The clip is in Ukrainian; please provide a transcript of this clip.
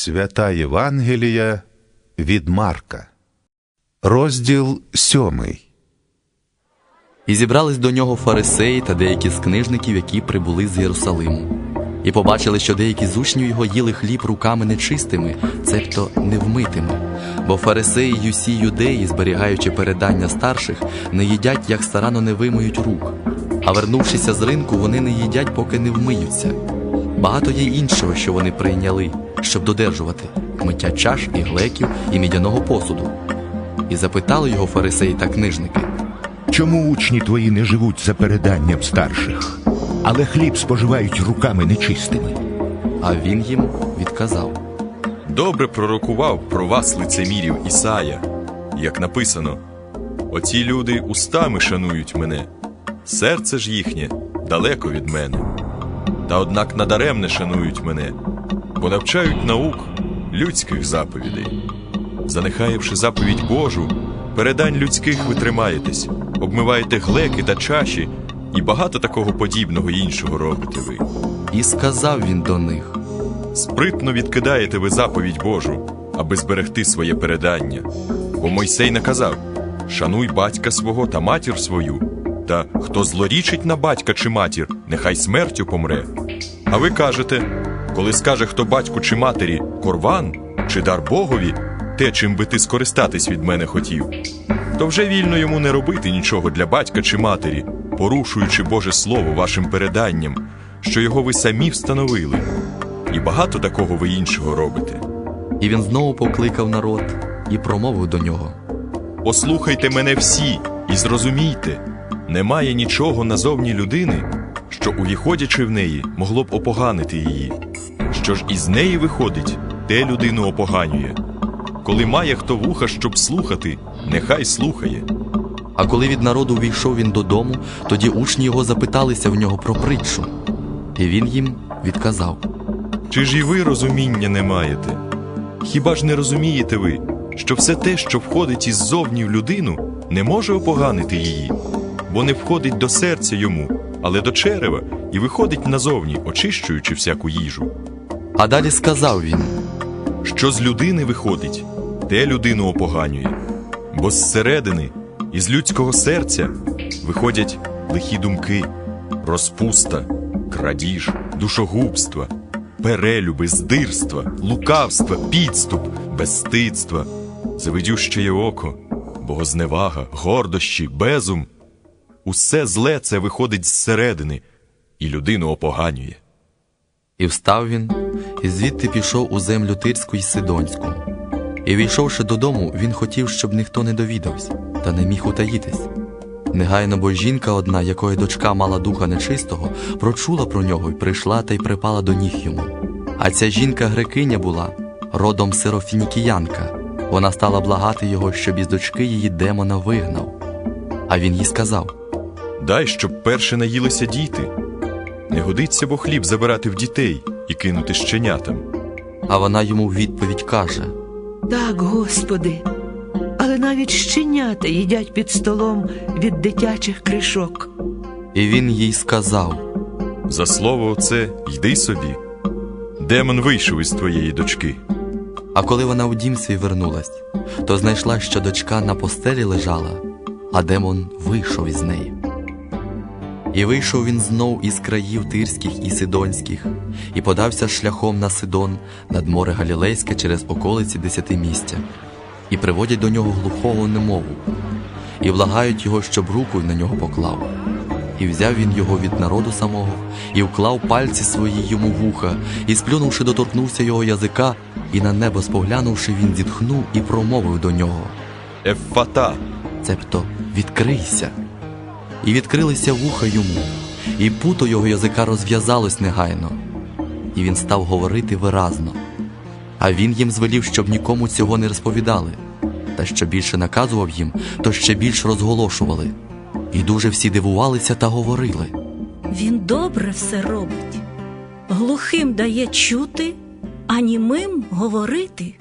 Свята Євангелія від Марка, розділ сьомий. І зібрались до нього фарисеї та деякі з книжників, які прибули з Єрусалиму. І побачили, що деякі з учнів його їли хліб руками нечистими, цебто невмитими. Бо фарисеї й усі юдеї, зберігаючи передання старших, не їдять, як старано не вимиють рук. А вернувшися з ринку, вони не їдять, поки не вмиються. Багато є іншого, що вони прийняли, щоб додержувати миття чаш і глеків і мідяного посуду. І запитали його фарисеї та книжники. Чому учні твої не живуть за переданням старших, але хліб споживають руками нечистими? А він їм відказав. Добре пророкував про вас лицемірів Ісая, як написано: Оці люди устами шанують мене, серце ж їхнє далеко від мене. Та однак надаремне шанують мене, бо навчають наук людських заповідей. Занехаєвши заповідь Божу, передань людських ви тримаєтесь, обмиваєте глеки та чаші, і багато такого подібного іншого робите ви. І сказав він до них. Спритно відкидаєте ви заповідь Божу, аби зберегти своє передання. Бо Мойсей наказав: шануй батька свого та матір свою, та хто злорічить на батька чи матір, нехай смертю помре. А ви кажете, коли скаже хто батьку чи матері корван чи дар Богові, те, чим би ти скористатись від мене хотів, то вже вільно йому не робити нічого для батька чи матері, порушуючи Боже Слово вашим переданням, що його ви самі встановили. І багато такого ви іншого робите. І він знову покликав народ і промовив до нього. Послухайте мене всі і зрозумійте, немає нічого назовні людини, що, увіходячи в неї, могло б опоганити її. Що ж із неї виходить, те людину опоганює. Коли має хто вуха, щоб слухати, нехай слухає. А коли від народу увійшов він додому, тоді учні його запиталися в нього про притчу. І він їм відказав. Чи ж і ви розуміння не маєте? Хіба ж не розумієте ви, що все те, що входить іззовні в людину, не може опоганити її, бо не входить до серця йому, але до черева і виходить назовні, очищуючи всяку їжу. А далі сказав він. Що з людини виходить, те людину опоганює, бо зсередини, із людського серця виходять лихі думки, розпуста, крадіж, душогубства, перелюби, здирства, лукавства, підступ, безстидства, завидющеє око, богозневага, гордощі, безум. Усе зле це виходить зсередини і людину опоганює. І встав він, і звідти пішов у землю Тирську й Сидонську. І війшовши додому, він хотів, щоб ніхто не довідався, та не міг утаїтись. Негайно бо жінка одна, якої дочка мала духа нечистого, прочула про нього й прийшла та й припала до ніг йому. А ця жінка грекиня була, родом сирофінікіянка. Вона стала благати його, щоб із дочки її демона вигнав. А він їй сказав: Дай, щоб перше наїлися діти. Не годиться бо хліб забирати в дітей і кинути щенятам. а вона йому в відповідь каже: Так, Господи, але навіть щенята їдять під столом від дитячих кришок. І він їй сказав. За слово оце йди собі. Демон вийшов із твоєї дочки. А коли вона в дім свій вернулась, то знайшла, що дочка на постелі лежала, а демон вийшов із неї. І вийшов він знов із країв тирських і сидонських, і подався шляхом на Сидон над море Галілейське через околиці десятимістя, і приводять до нього глухого немову, і влагають його, щоб руку на нього поклав. І взяв він його від народу самого, і вклав пальці свої йому в вуха, і сплюнувши, доторкнувся його язика, і на небо споглянувши, він зітхнув і промовив до нього, Еффата, цебто відкрийся. І відкрилися вуха йому, і путо його язика розв'язалось негайно, і він став говорити виразно. А він їм звелів, щоб нікому цього не розповідали, та що більше наказував їм, то ще більш розголошували. І дуже всі дивувалися та говорили. Він добре все робить. Глухим дає чути, а німим говорити.